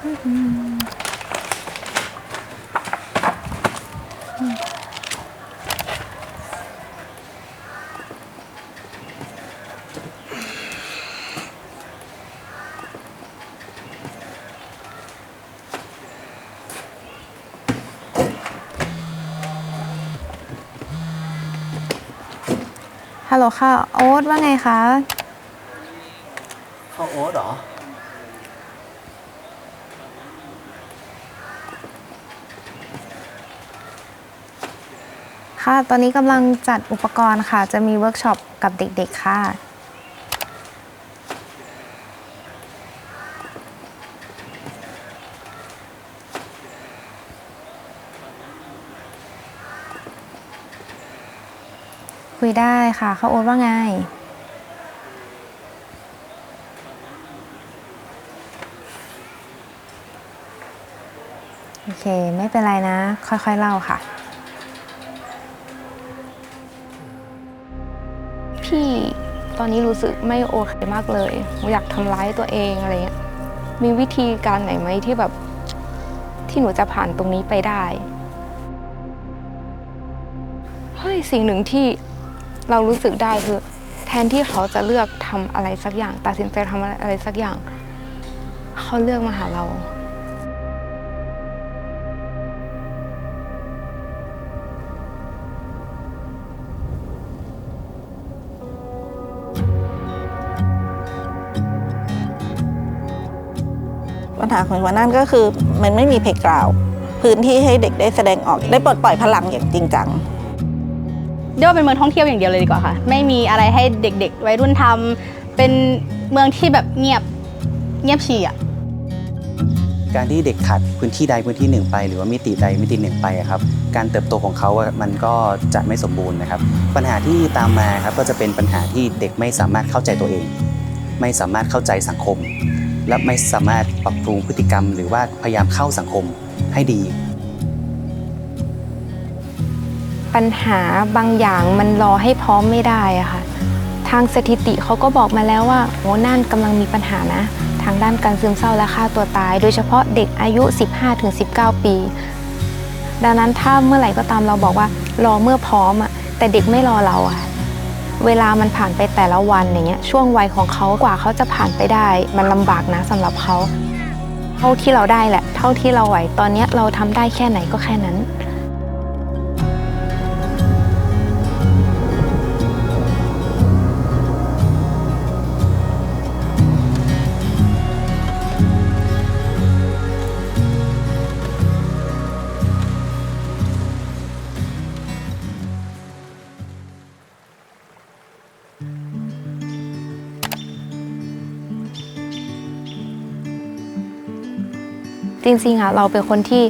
ฮัลโหลค่ะ โอ๊ตว่าไงคะ ข้าวโอ๊ตเหรอ ค่ะ ตอนนี้กำลังจัดอุปกรณ์ค่ะ จะมีเวิร์กช็อปกับเด็กๆค่ะ คุยได้ค่ะเขาโอ๊ตว่าไงโอเค ไม่เป็นไรนะ ค่อยๆเล่าค่ะ พี่ตอนนี้รู้สึกไม่โอเคมากเลยอยากทำร้ายตัวเองอะไรเงี้ยมีวิธีการไหนไหมที่แบบที่หนูจะผ่านตรงนี้ไปได้เฮ้ยสิ่งหนึ่งที่เรารู้สึกได้คือ แทนที่เขาจะเลือกทำอะไรสักอย่าง ตัดสินใจทำอะไรสักอย่าง เขาเลือกมาหาเรา ญหาของวันนั้นก็คือ มันไม่มีเพลกราว พื้นที่ให้เด็กได้แสดงออกได้ปลดปล่อยพลังอย่างจริงจังเรียกว่าเป็นเมืองท่องเที่ยวอย่างเดียวเลยดีกว่าค่ะ ไม่มีอะไรให้เด็กๆ วัยรุ่นทำเป็นเมืองที่แบบเงียบเงียบฉี่อะการที่เด็กขาดพื้นที่ใดพื้นที่หนึ่งไป หรือว่ามิติใดมิติหนึ่งไปอะครับการเติบโตของเขาอะมันก็จะไม่สมบูรณ์นะครับ ปัญหาที่ตามมาครับก็จะเป็นปัญหาที่เด็กไม่สามารถเข้าใจตัวเอง ไม่สามารถเข้าใจสังคม และไม่สามารถปรับปรุงพฤติกรรม หรือว่าพยายามเข้าสังคมให้ดี ปัญหาบางอย่างมันรอให้พร้อมไม่ได้อะค่ะทางสถิติเขาก็บอกมาแล้วว่าโอ้น่านกำลังมีปัญหานะ ทางด้านการซึมเศร้าและฆ่าตัวตาย โดยเฉพาะเด็กอายุ 15-19 ปี ดังนั้นถ้าเมื่อไหร่ก็ตามเราบอกว่ารอเมื่อพร้อมอะแต่เด็กไม่รอเราอะ เวลามันผ่านไปแต่ละวันอย่างเงี้ยช่วงวัยของเขากว่าเขาจะผ่านไปได้ มันลำบากนะสำหรับเขาเท่าที่เราได้แหละ เท่าที่เราไหวตอนเนี้ยเราทำได้แค่ไหนก็แค่นั้น จริงๆอะเราเป็นคนที่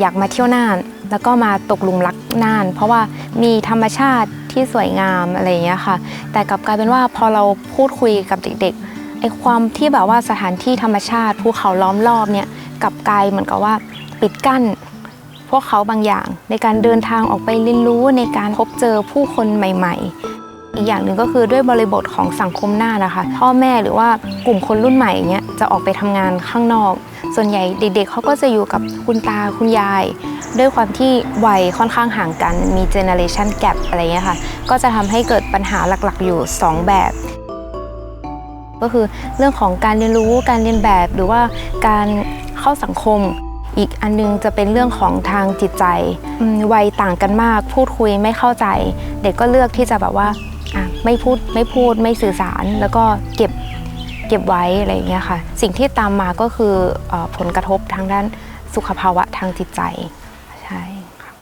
อยากมาเที่ยวน่าน แล้วก็มาตกหลุมรักน่าน เพราะว่ามีธรรมชาติที่สวยงามอะไรอย่างเงี้ยค่ะ แต่กลับกลายเป็นว่าพอเราพูดคุยกับเด็กๆไอ้ความที่แบบว่าสถานที่ธรรมชาติภูเขาล้อมรอบเนี่ยกลับกลายเหมือนกับว่าปิดกั้นพวกเขาบางอย่าง ในการเดินทางออกไปเรียนรู้ในการพบเจอผู้คนใหม่ ๆ อีกอย่างหนึ่งก็คือด้วยบริบทของสังคมหน้านะคะ พ่อแม่หรือว่ากลุ่มคนรุ่นใหม่เนี้ยจะออกไปทำงานข้างนอก ส่วนใหญ่เด็กๆเขาก็จะอยู่กับคุณตาคุณยาย ด้วยความที่วัยค่อนข้างห่างกันมีเจเน r เรชันแก p อะไรเงี้ยค่ะ ก็จะทำให้เกิดปัญหาหลักๆ อยู่ 2 แบบ ก็คือเรื่องของการเรียนรู้การเรียนแบบหรือว่าการเข้าสังคมอีกอันนึงจะเป็นเรื่องของทางจิตใจวัยต่างกันมาก พูดคุยไม่เข้าใจ เด็กก็เลือกที่จะแบบว่าไม่พูดไม่พูดไม่สื่อสาร แล้วก็เก็บ เก็บไว้อะไรอย่างเงี้ยค่ะ สิ่งที่ตามมาก็คืออผลกระทบทางด้านสุขภาวะทางจิตใจใช่ค่ะ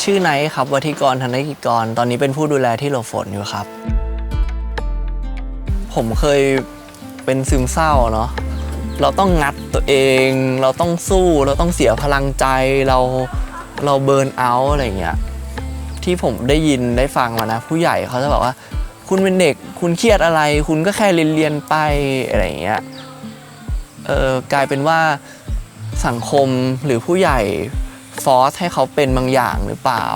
ชื่อไนท์ครับวัธิกรธนกิจกร ตอนนี้เป็นผู้ดูแลที่หลบฝนอยู่ครับ ผมเคยเป็นซึมเศร้าเนาะเราต้องงัดตัวเอง เราต้องสู้ เราต้องเสียพลังใจ เราเราเบิร์นเอาอะไรเงี้ย ที่ผมได้ยินได้ฟังมานะ ผู้ใหญ่เขาจะบอกว่า คุณเป็นเด็กคุณเครียดอะไร คุณก็แค่เรียนเรียนไปอะไรเงี้ยเออกลายเป็นว่าสังคมหรือผู้ใหญ่ฟอสให้เขาเป็นบางอย่างหรือเปล่า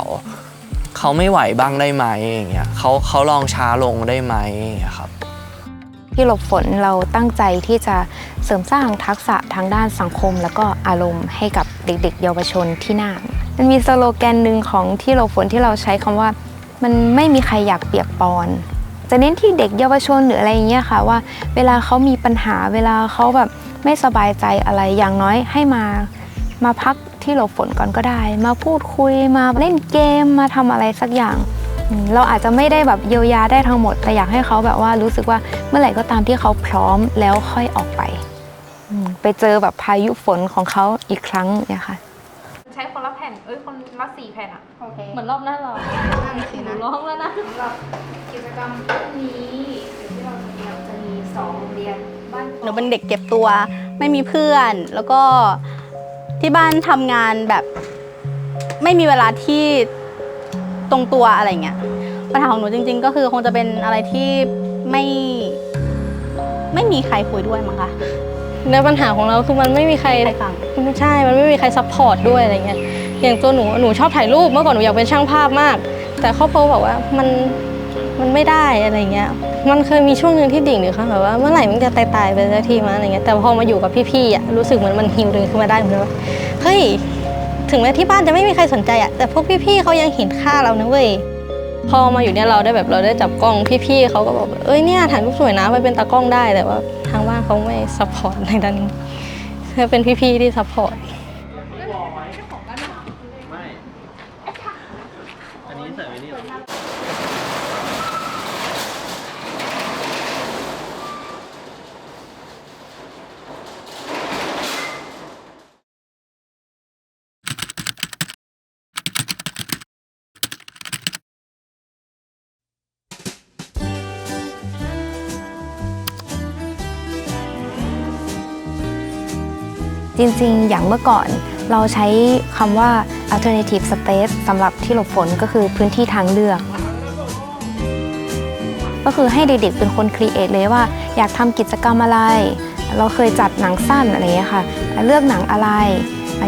เขาไม่ไหวบ้างได้ไหมอย่างเงี้ยเขาเขาลองช้าลงได้ไหมอย่างเงี้ยครับที่หลบฝนเราตั้งใจที่จะเสริมสร้างทักษะทางด้านสังคม แล้วก็อารมณ์ให้กับเด็กๆ เยาวชนที่น่าน มันมีสโลแกนหนึ่งของที่หลบฝนที่เราใช้คำว่า มันไม่มีใครอยากเปียกปอนจะเน้นที่เด็กเยาวชนหรืออะไรอย่างเงี้ยค่ะว่า เวลาเขามีปัญหาเวลาเขาแบบไม่สบายใจอะไรอย่างน้อยให้มา มาพักที่หลบฝนก่อนก็ได้ มาพูดคุยมาเล่นเกมมาทำอะไรสักอย่าง เราอาจจะไม่ได้แบบเยียวยาได้ทั้งหมด แต่อยากให้เขาแบบว่ารู้สึกว่าเมื่อไหร่ก็ตามที่เขาพร้อมแล้วค่อยออกไป ไปเจอแบบพายุฝนของเขาอีกครั้งเนี่ยค่ะ ใช้คนละแผ่น เอ้ย คนละสี่แผ่นอะโอเคเหมือนรอบหน้าเราหนูร้องแล้วนะ สำหรับกิจกรรมพรุ่งนี้ที่เราจะมีจะมีสองโรงเรียนบ้านหนูเป็นเด็กเก็บตัว ไม่มีเพื่อน แล้วก็ที่บ้านทำงานแบบไม่มีเวลาที่ตรงตัวอะไรเงี้ยปัญหาของหนูจริง ๆ ก็คือคงจะเป็นอะไรที่ไม่ไม่มีใครคุยด้วยมั้งคะในปัญหาของเราคือมันไม่มีใครใครฟังไม่ใช่ มันไม่มีใครซัพพอร์ตด้วยอะไรเงี้ย อย่างตัวหนูหนูชอบถ่ายรูปเมื่อก่อนหนูอยากเป็นช่างภาพมาก แต่ครอบครัวบอกว่ามันมันไม่ได้อะไรเงี้ย มันเคยมีช่วงหนึ่งที่ดิ่งเลยค่ะแบบว่าเมื่อไหร่มันจะตายตายไปสักทีมาอะไรเงี้ย แต่พอมาอยู่กับพี่ๆอะรู้สึกเหมือนมันฮิวดึงขึ้นมาได้เหมือนกันว่าเฮ้ยถึงแม้ที่บ้านจะไม่มีใครสนใจอะแต่พวกพี่ๆเขายังเห็นค่าเรานะเว้ยพอมาอยู่เนี่ยเราได้แบบเราได้จับกล้องพี่ๆเขาก็บอกเอ้ยเนี่ยถ่ายรูปสวยนะไปเป็นตากล้องได้แต่ว่าทางบ้านเขาไม่ซัพพอร์ตในด้านนี้เป็นพี่ๆที่ซัพพอร์ต จริงๆ อย่างเมื่อก่อนเราใช้คำว่า alternative space สำหรับที่หลบฝนก็คือพื้นที่ทางเลือก ก็คือให้เด็กๆเป็นคนครีเอทเลยว่า อยากทำกิจกรรมอะไร เราเคยจัดหนังสั้นอะไรอย่างเงี้ยค่ะ เลือกหนังอะไร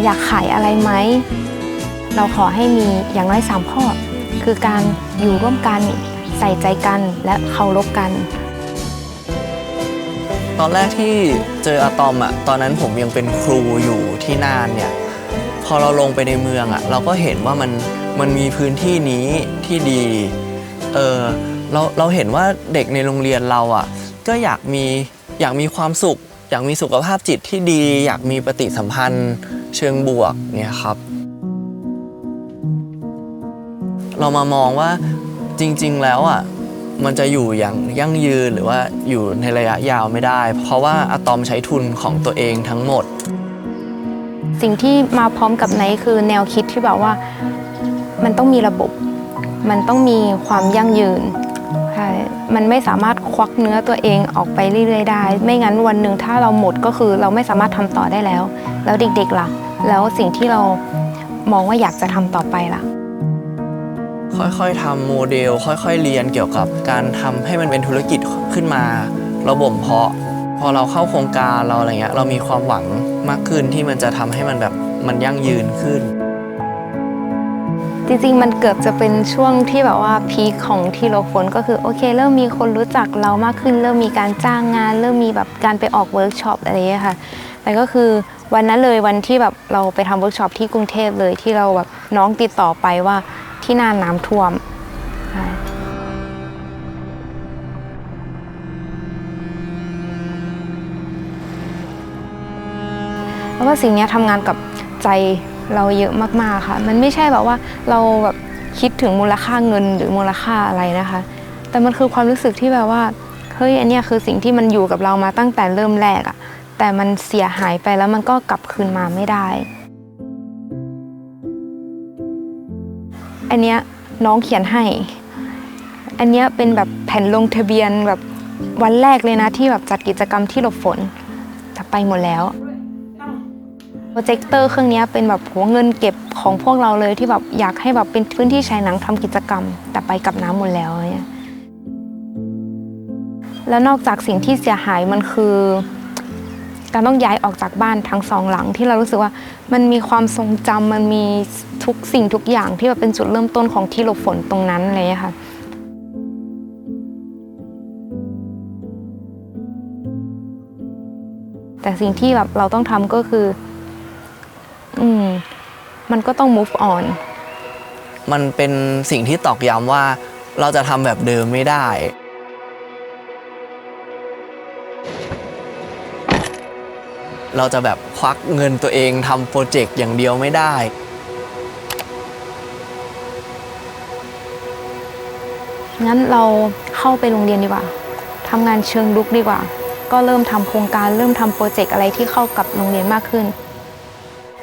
อยากขายอะไรไหม เราขอให้มีอย่างน้อย 3 ข้อ คือการอยู่ร่วมกัน ใส่ใจกันและเคารพกัน ตอนแรกที่เจออะตอมอะตอนนั้นผมยังเป็นครูอยู่ที่น่านเนี่ยพอเราลงไปในเมืองอะเราก็เห็นว่ามันมันมีพื้นที่นี้ที่ดีเออเราเราเห็นว่าเด็กในโรงเรียนเราอะก็อยากมีอยากมีความสุข อยากมีสุขภาพจิตที่ดี อยากมีปฏิสัมพันธ์เชิงบวกเนี่ยครับ เรามามองว่าจริง ๆ แล้วอะ มันจะอยู่อย่างยั่งยืนหรือว่าอยู่ในระยะยาวไม่ได้ เพราะว่าอะตอมใช้ทุนของตัวเองทั้งหมด สิ่งที่มาพร้อมกับไนท์คือแนวคิดที่แบบว่ามันต้องมีระบบ มันต้องมีความยั่งยืนใช่มันไม่สามารถควักเนื้อตัวเองออกไปเรื่อยๆได้ ไม่งั้นวันหนึ่งถ้าเราหมดก็คือเราไม่สามารถทำต่อได้แล้ว แล้วเด็กๆล่ะ แล้วสิ่งที่เรามองว่าอยากจะทำต่อไปล่ะ ค่อยๆทำโมเดล ค่อยๆเรียนเกี่ยวกับการทำให้มันเป็นธุรกิจขึ้นมาราบ่มเพาะ พอเราเข้าโครงการเราอะไรเงี้ยเรามีความหวังมากขึ้นที่มันจะทำให้มันแบบมันยั่งยืนขึ้น จริงๆ มันเกือบจะเป็นช่วงที่แบบว่าพีคของที่โลฝนก็คือโอเค เริ่มมีคนรู้จักเรามากขึ้น เริ่มมีการจ้างงาน เริ่มมีแบบการไปออกเวิร์กช็อปอะไรอย่างเงี้ยค่ะแต่ก็คือวันนั้นเลยวันที่แบบเราไปทำเวิร์กช็อปที่กรุงเทพเลยที่เราแบบน้องติดต่อไปว่า ที่น่านน้ำท่วมแล้วว่าสิ่งนี้ทำงานกับใจเราเยอะมากๆค่ะ มันไม่ใช่แบบว่าเราแบบคิดถึงมูลค่าเงินหรือมูลค่าอะไรนะคะ แต่มันคือความรู้สึกที่แบบว่าเฮ้ยอันนี้คือสิ่งที่มันอยู่กับเรามาตั้งแต่เริ่มแรกอะแต่มันเสียหายไปแล้วมันก็กลับคืนมาไม่ได้ อันเนี้ยน้องเขียนให้ อันเนี้ยเป็นแบบแผ่นลงทะเบียนแบบวันแรกเลยนะที่แบบจัดกิจกรรมที่หลบฝนแต่ไปหมดแล้วโปรเจคเตอร์เครื่องนี้เป็นแบบหัวเงินเก็บของพวกเราเลยที่แบบอยากให้แบบเป็นพื้นที่ฉายหนังทำกิจกรรม แต่ไปกับน้ำหมดแล้วเนี่ยแล้วนอกจากสิ่งที่เสียหายมันคือ การต้องย้ายออกจากบ้านทั้งสองหลังที่เรารู้สึกว่ามันมีความทรงจำมันมีทุกสิ่งทุกอย่างที่แบบเป็นจุดเริ่มต้นของที่หลบฝนตรงนั้นเลยค่ะแต่สิ่งที่แบบเราต้องทำก็คือ อืม มันก็ต้อง move on มันเป็นสิ่งที่ตอกย้ำว่าเราจะทำแบบเดิมไม่ได้ เราจะแบบควักเงินตัวเองทำโปรเจกต์อย่างเดียวไม่ได้งั้นเราเข้าไปโรงเรียนดีกว่าทำงานเชิงลุกดีกว่า ก็เริ่มทำโครงการเริ่มทำโปรเจกต์อะไรที่เข้ากับโรงเรียนมากขึ้น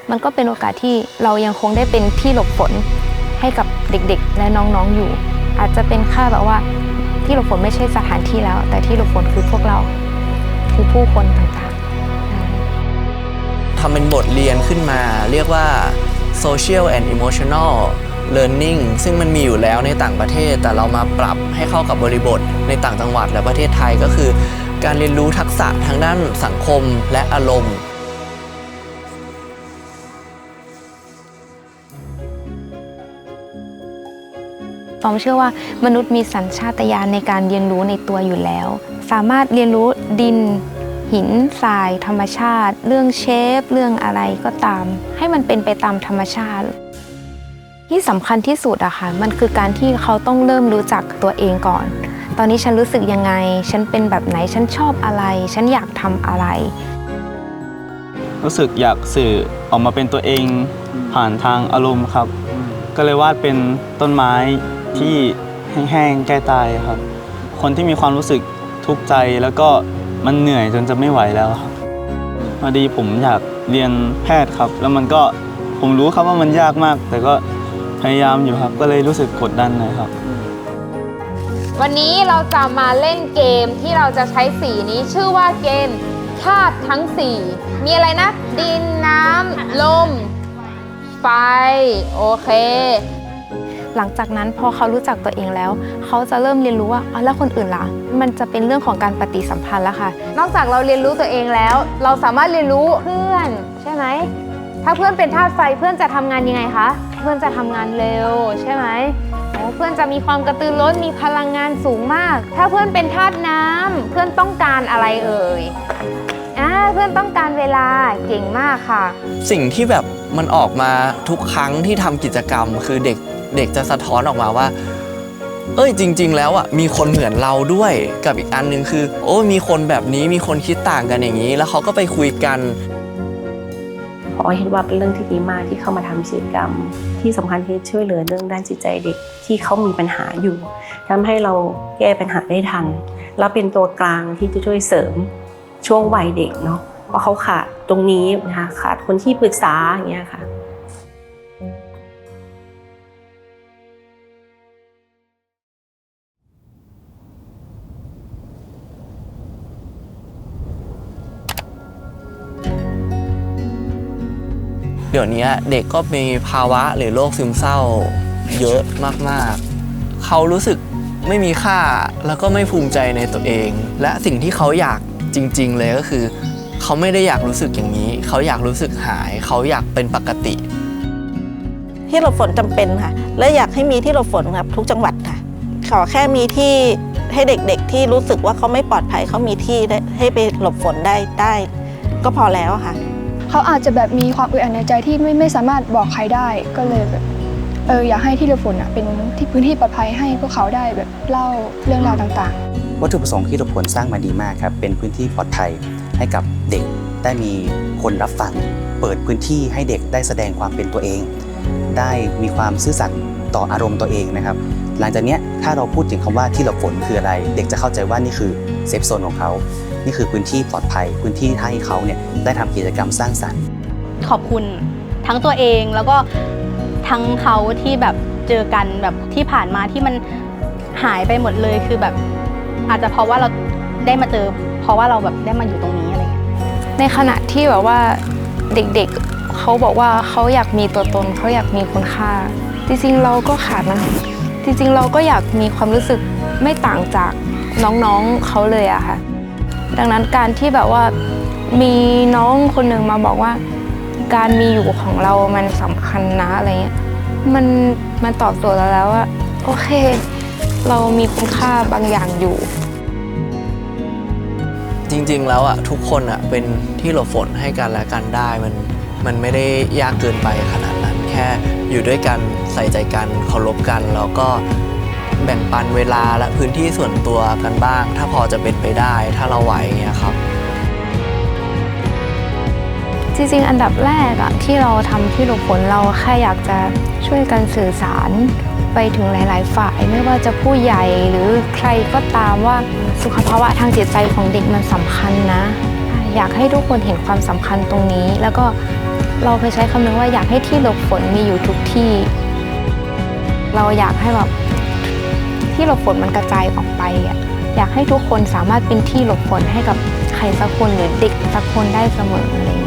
มันก็เป็นโอกาสที่เรายังคงได้เป็นที่หลบฝนให้กับเด็กๆ และน้องๆอยู่ อาจจะเป็นค่าแบบว่าที่หลบฝนไม่ใช่สถานที่แล้ว แต่ที่หลบฝนคือพวกเรา คือผู้คนต่างๆ ทำเป็นบทเรียนขึ้นมา เรียกว่า social and emotional learning ซึ่งมันมีอยู่แล้วในต่างประเทศ แต่เรามาปรับให้เข้ากับบริบทในต่างจังหวัดและประเทศไทยก็คือ การเรียนรู้ทักษะทางด้านสังคมและอารมณ์ตอมเชื่อว่ามนุษย์มีสัญชาตญาณในการเรียนรู้ในตัวอยู่แล้ว สามารถเรียนรู้ดิน หินทรายธรรมชาติ เรื่องเชฟ เรื่องอะไรก็ตาม ให้มันเป็นไปตามธรรมชาติ ที่สำคัญที่สุดอะค่ะมันคือการที่เขาต้องเริ่มรู้จักตัวเองก่อน ตอนนี้ฉันรู้สึกยังไง ฉันเป็นแบบไหนฉันชอบอะไร ฉันอยากทำอะไร รู้สึกอยากสื่อออกมาเป็นตัวเองผ่านทางอารมณ์ครับ ก็เลยวาดเป็นต้นไม้ที่แห้งๆใกล้ตายครับ คนที่มีความรู้สึกทุกข์ใจแล้วก็ มันเหนื่อยจนจะไม่ไหวแล้วครับพอดีผมอยากเรียนแพทย์ครับ แล้วมันก็ผมรู้ครับว่ามันยากมาก แต่ก็พยายามอยู่ครับ ก็เลยรู้สึกกดดันหน่อยครับ วันนี้เราจะมาเล่นเกมที่เราจะใช้สีนี้ชื่อว่าเกมธาตุทั้ง4มีอะไรนะ ดินน้ำลม ไฟ โอเค หลังจากนั้นพอเขารู้จักตัวเองแล้ว เขาจะเริ่มเรียนรู้ว่าอ๋อแล้วคนอื่นล่ะ มันจะเป็นเรื่องของการปฏิสัมพันธ์แล้วค่ะ นอกจากเราเรียนรู้ตัวเองแล้ว เราสามารถเรียนรู้เพื่อนใช่ไหมถ้าเพื่อนเป็นธาตุไฟเพื่อนจะทำงานยังไงคะเพื่อนจะทำงานเร็วใช่ไหมโอ้เพื่อนจะมีความกระตือรือร้นมีพลังงานสูงมาก ถ้าเพื่อนเป็นธาตุน้ำเพื่อนต้องการอะไรเอ่ยอ่าเพื่อนต้องการเวลาเก่งมากค่ะ สิ่งที่แบบมันออกมาทุกครั้งที่ทำกิจกรรมคือเด็ก เด็กจะสะท้อนออกมาว่า เอ้ยจริง ๆ แล้วอะมีคนเหมือนเราด้วยกับอีกอันหนึงคือ โอ้ยมีคนแบบนี้มีคนคิดต่างกันอย่างนี้ แล้วเขาก็ไปคุยกันพอเห็นว่าเป็นเรื่องที่ดีมากที่เข้ามาทำกิจกรรม ที่สำคัญคือช่วยเหลือเรื่องด้านจิตใจเด็กที่เขามีปัญหาอยู่ทำให้เราแก้ปัญหาได้ทัน แล้วเป็นตัวกลางที่จะช่วยเสริมช่วงวัยเด็กเนาะเพราะเขาขาดตรงนี้นะคะขาดคนที่ปรึกษาอย่างเงี้ยค่ะ ดี๋ยวนี้เด็กก็มีภาวะหรือโรคซึมเศร้า เยอะมากๆ เขารู้สึกไม่มีค่าแล้วก็ไม่ภูมิใจในตัวเอง และสิ่งที่เขาอยากจริง ๆ เลยก็คือ เขาไม่ได้อยากรู้สึกอย่างนี้ เขาอยากรู้สึกหาย เขาอยากเป็นปกติ ที่หลบฝนจำเป็นค่ะ และอยากให้มีที่หลบฝนครับทุกจังหวัดค่ะ ขอแค่มีที่ให้เด็กๆ ที่รู้สึกว่าเขาไม่ปลอดภัยเขามีที่ให้ไปหลบฝนได้ได้ ก็พอแล้วค่ะ เขาอาจจะแบบมีความอึดอัดในใจที่ไม่ไม่สามารถบอกใครได้ก็เลยแบบเอออยากให้ที่หลบฝนอะเป็นที่พื้นที่ปลอดภัยให้พวกเขาได้แบบเล่าเรื่องราวต่างๆ วัตถุประสงค์ที่เราผลสร้างมาดีมากครับเป็นพื้นที่ปลอดภัยให้กับเด็กได้มีคนรับฟัง เปิดพื้นที่ให้เด็กได้แสดงความเป็นตัวเอง ได้มีความซื่อสัตย์ต่ออารมณ์ตัวเองนะครับ หลังจากเนี้ยถ้าเราพูดถึงคำว่าที่หลบฝนคืออะไร เด็กจะเข้าใจว่านี่คือเซฟโซนของเขา นี่คือพื้นที่ปลอดภัย พื้นที่ให้เขาเนี่ยได้ทำกิจกรรมสร้างสรรค์ ขอบคุณทั้งตัวเองแล้วก็ทั้งเขาที่แบบเจอกันแบบที่ผ่านมาที่มันหายไปหมดเลยคือแบบอาจจะเพราะว่าเราได้มาเจอ เพราะว่าเราแบบได้มาอยู่ตรงนี้อะไรเงี้ยในขณะที่แบบว่าเด็กๆเขาบอกว่าเขาอยากมีตัวตนเขาอยากมีคุณค่า จริงๆเราก็ขาดนะ จริงๆเราก็อยากมีความรู้สึกไม่ต่างจากน้องๆเขาเลยอะค่ะ ดังนั้นการที่แบบว่ามีน้องคนหนึ่งมาบอกว่า การมีอยู่ของเรามันสำคัญนะอะไรเงี้ยมันมันตอบโจทย์เราแล้วว่าโอเค เรามีคุณค่าบางอย่างอยู่ จริงๆแล้วอะทุกคนอะเป็นที่หลบฝนให้กันและกันได้มันมันไม่ได้ยากเกินไปขนาดนั้น แค่อยู่ด้วยกันใส่ใจกันเคารพกันแล้วก็ แบ่งปันเวลาและพื้นที่ส่วนตัวกันบ้าง ถ้าพอจะเป็นไปได้ถ้าเราไหวเงี้ยครับ จริงๆ อันดับแรกอะที่เราทำที่หลบฝนเราแค่อยากจะช่วยกันสื่อสารไปถึงหลาย ๆ ฝ่ายไม่ว่าจะผู้ใหญ่หรือใครก็ตามว่าสุขภาวะทางจิตใจของเด็กมันสำคัญนะ อยากให้ทุกคนเห็นความสำคัญตรงนี้ แล้วก็เราเคยใช้คำนึงว่าอยากให้ที่หลบฝนมีอยู่ทุกที่ เราอยากให้แบบ ที่หลบฝนมันกระจายออกไปอะอยากให้ทุกคนสามารถเป็นที่หลบฝนให้กับใครสักคนหรือเด็กสักคนได้เสมออะไรอย่างเงี้ย